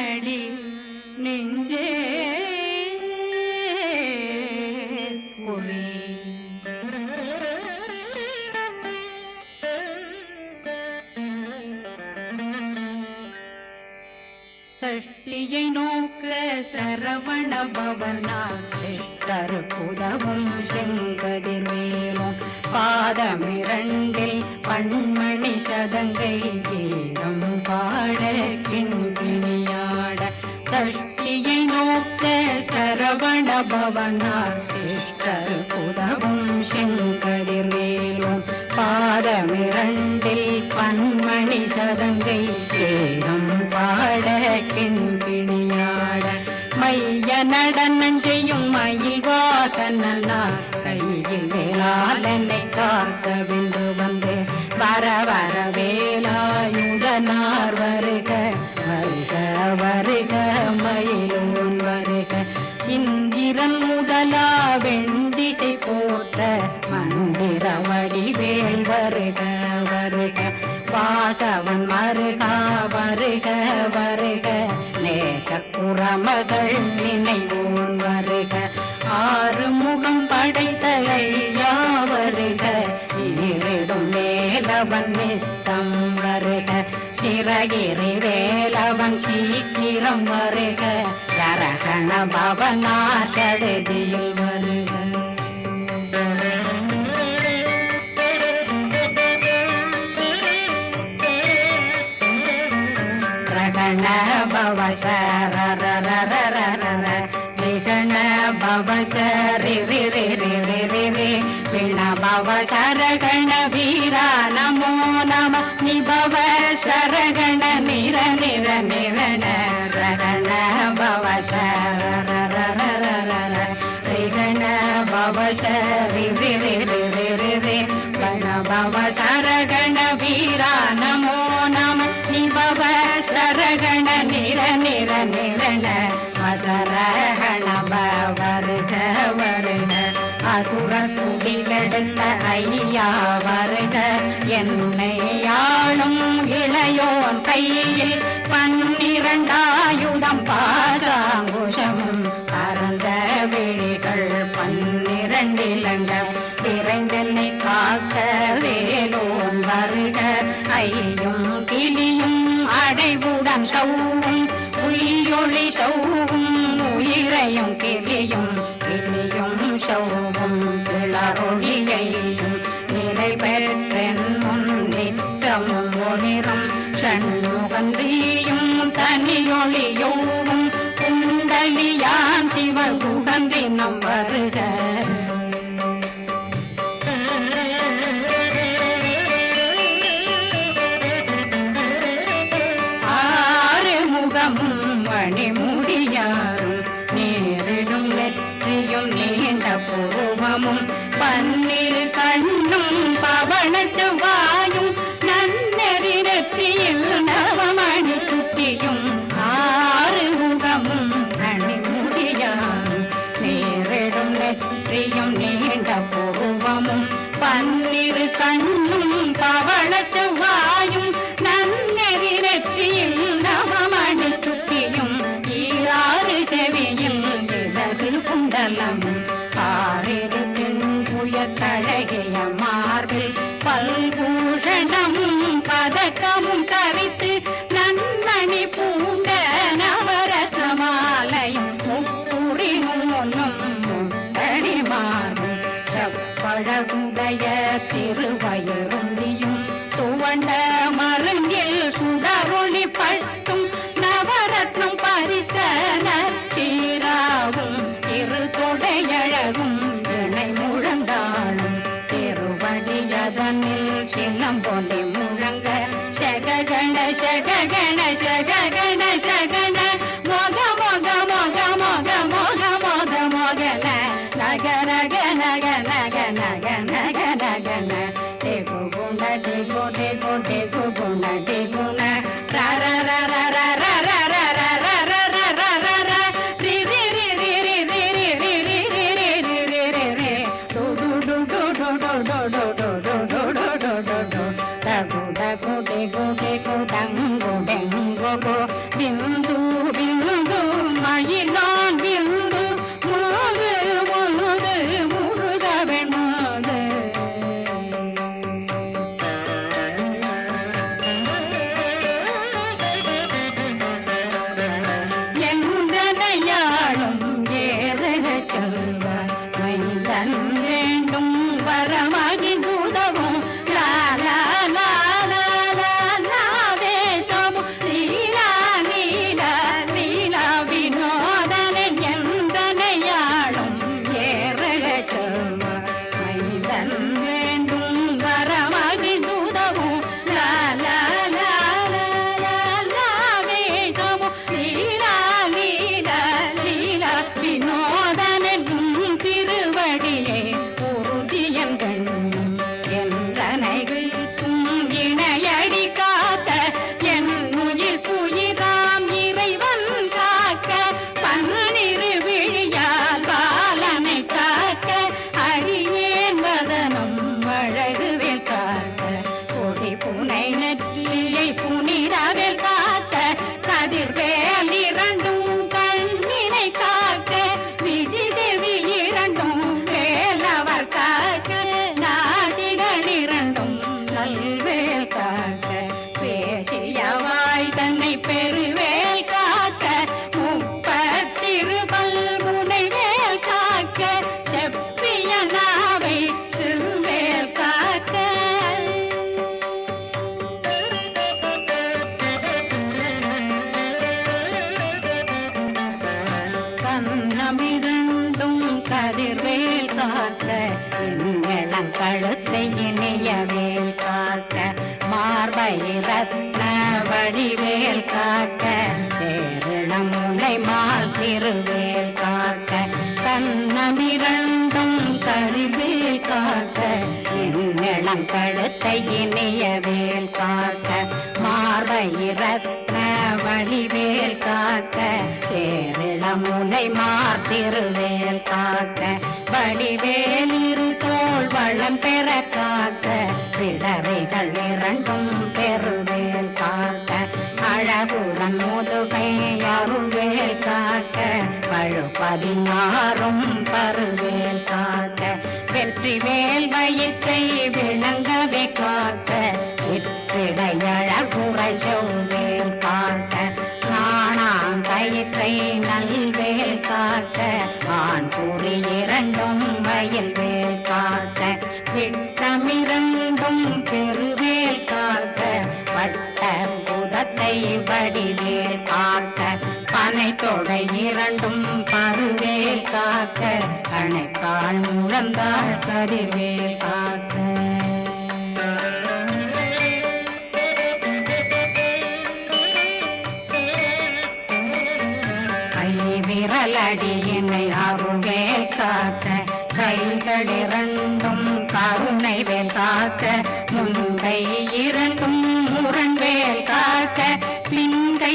குமரனடி நெஞ்சே குமி சஷ்டியை நோக்க சரவண பவனா சிஷ்டர் புதவும் செங்கதிர்வேலும் பாதமிரண்டில் பண்மணி சதங்கை கீதம் பாட கிண்கிணியாட சரவண பவனா சிஷ்டர் புதவும் செங்கதிர்வேலும் பாதமிரண்டில் பன்மணி சதங்கை கீதம் பாட கிண்கிணியாட மைய நடனம் செய்யும் மயில் வாகனா கையில் வேளாளனை காக்க விந்து வந்து வர வர வேலாயுதனார் வருக மந்திர மந்திர வடிவேல் வருக வருக. வாசவன் மருகா வருக வருக. நேசக்குறமகள் நினைவோன் வருக. ஆறு முகம் படைத்த ஐயா வருக இருடும் மேலவன் நித்தம் வருக. சிறகிரி வேலவன் சீக்கிரம் வருக. சரகண பவனா சடுதியில் ரிகண பவ சரி சரகண வீரா நமோ நம நிபவ சரகண நிர நிர நிரண ரகண பவ ரிகண பவ என்னை ஆளும் இளையோன் கையில் பன்னிரண்டாயுதம் பார். குகந்தினம் வருக இடது குண்டலம் ஆறிரு ಗಣಶ ಗಣಶ ಗಣಶ ಗಣ का இடரைகள் இரண்டும் பெருவேல் காக்க அழகுடன் முதுகையருள்வேல் காக்க பழு பதினாறும் பருவேல் காக்க வெற்றி வேல் வயிற்றை விளங்கவே காக்க சிற்றிடையழகுரை செவ்வேல் காக்க நாணாங்கயிற்றை நல்வேல் காக்க ஆண் கூறி இரண்டும் வயல் சோலை இரண்டும் பருவேல் காக்க அணைக்கால் முழந்தாள் கதிர்வேல் காக்க. விரலடியினை அருவேல் காக்க கைகளிரண்டும் கருணை வேல் காக்க முந்தை இரண்டும் முரண்வேல் காக்க பிந்தை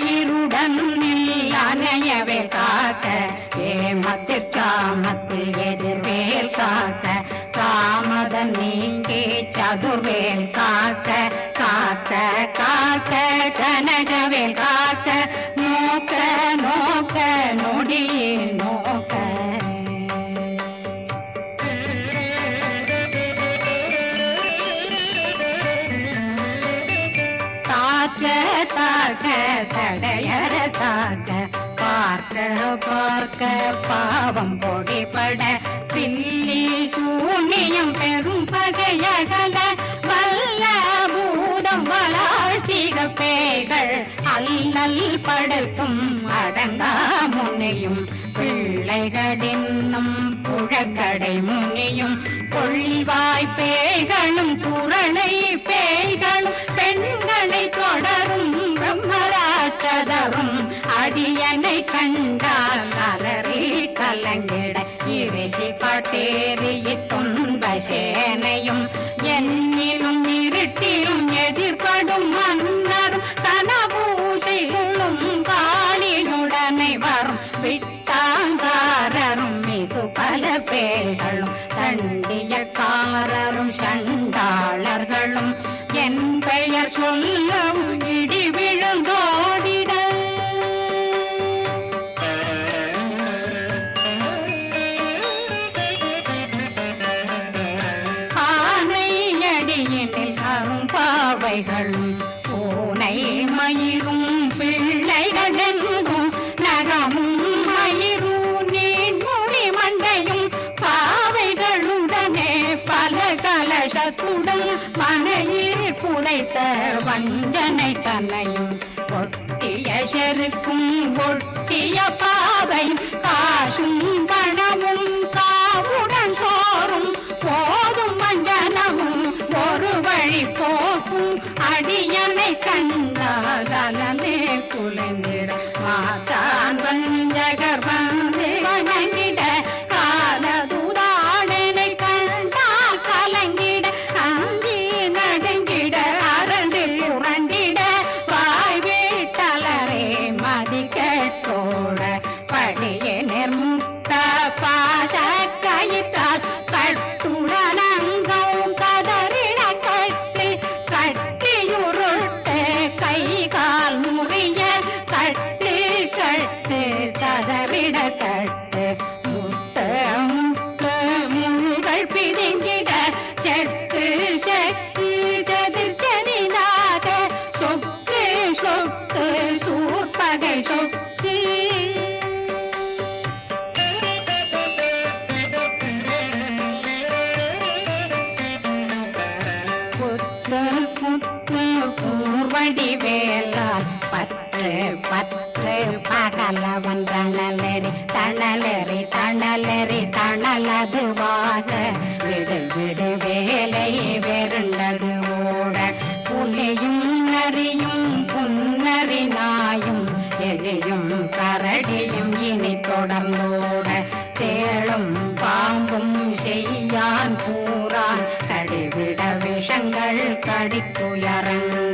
மலையிருடன் அணையவே காக்க ஏமத்து காமத்து எதிர்வேல் காக்க காமதன் நீங்கே சதுர்வேல் காக்க. பார்க்க பாவம் பொடிபட பில்லி சூனியம் பெரும் பகையகல வல்ல பூதம் வளாழ்த்திக பேய்கள் அல்லல் படுத்தும் அடங்கா முனையும். பிள்ளைகளின்னும் புழக்கடை முனியும். கொள்ளிவாய் பேய்களும் குரலை பேய்களும். பெண்களை தொட பிரம்மராட்சதரும் அடியனை கண்டால் அலறி கலங்கிட. இறைசி பட்டேறி துன்ப சேனையும் புதைத்த வஞ்சனை தலையும் ஒட்டிய செருக்கும் ஒட்டிய பாவையும் காசும் பணமும் பூர்வடி வேலால் பற்று பற்று பகலவன் தணலெறி தணலெறி தணலெறி தணலதுவாக விடு விடு வேலை வெறும்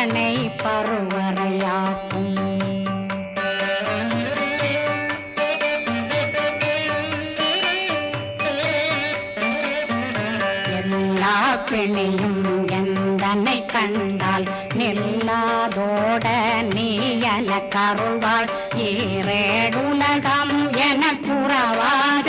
பற்புத்தரணை பருவரையாக்கும் எல்லா பிணியும் எந்தனை கண்டால் நில்லாதோட நீ என கருவாள். ஈரேடுலகம் என புறவாக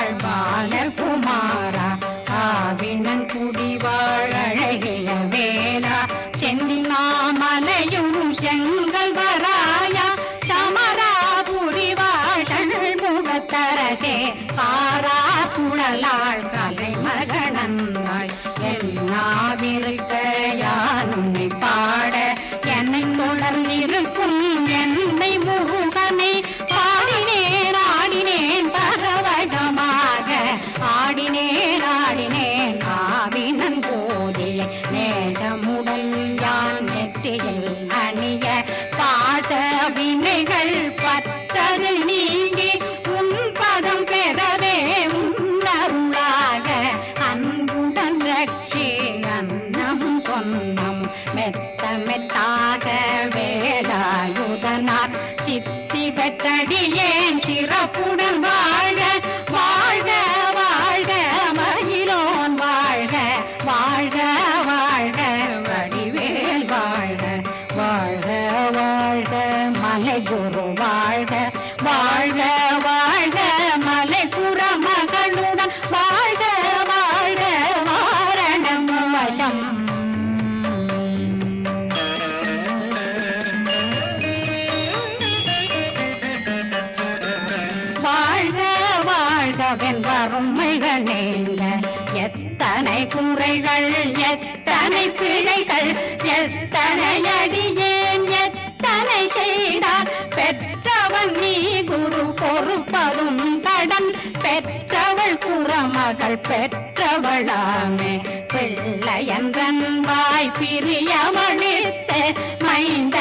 புகழ் பெற்றவளாமே. பிள்ளையன்றன் வாய் பிரியமளித்த மைந்த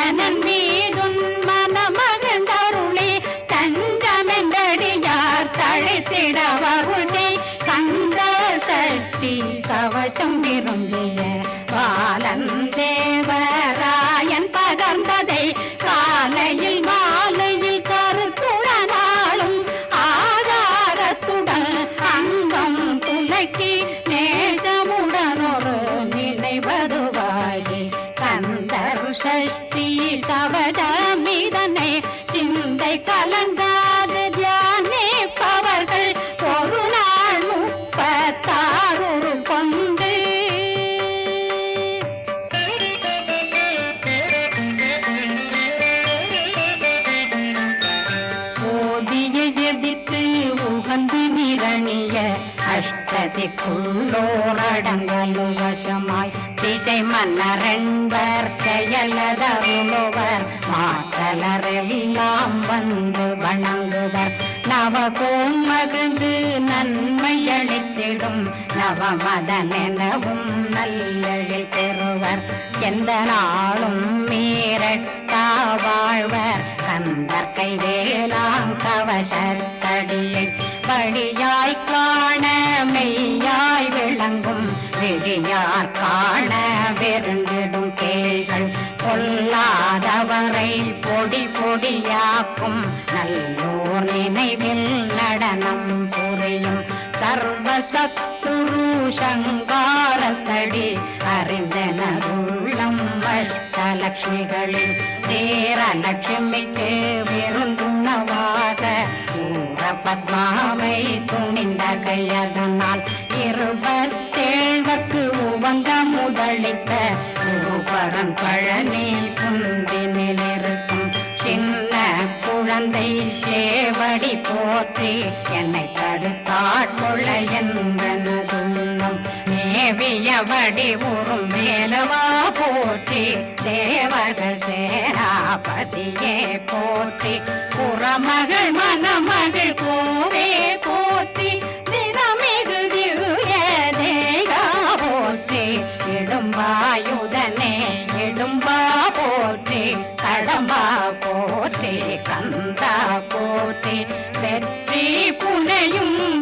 திகழ்வர் கந்தற்கை வேளாங் கவசத்தடியை படியாய் காண மெய்யாய் விளங்கும் விழியார் காண வெருங்கிடும் கேள்கள் பொல்லாதவரை பொடி பொடியாக்கும் நல்லோர் நினைவில் நடனம் புரியும் சர்வசத்துரு சங்காரத்தடி அறிந்தன உள்ளம் சேர லட்சுமிக்கு விருந்துணவாக உன்ற பத்மாவை துணிந்த கையதனால் இருபத்தேழ்வக்கு உவந்த முதலித்த குருபரன் பழனில் குந்தினில் இருக்கும் சின்ன குழந்தை சேவடி போற்றி என்னை தடுத்தாள் கொள்ள என்றனதுள்ளம். மேவியபடி உறும் மேலவா போற்றி தேவர்கள் சேர தபதியே போற்றி புறமகள் மணமகள் போவே போற்றி வாயுதனே இடும்பா போற்றி கடம்பா போற்றி கந்தா போற்றி வெற்றி புனையும்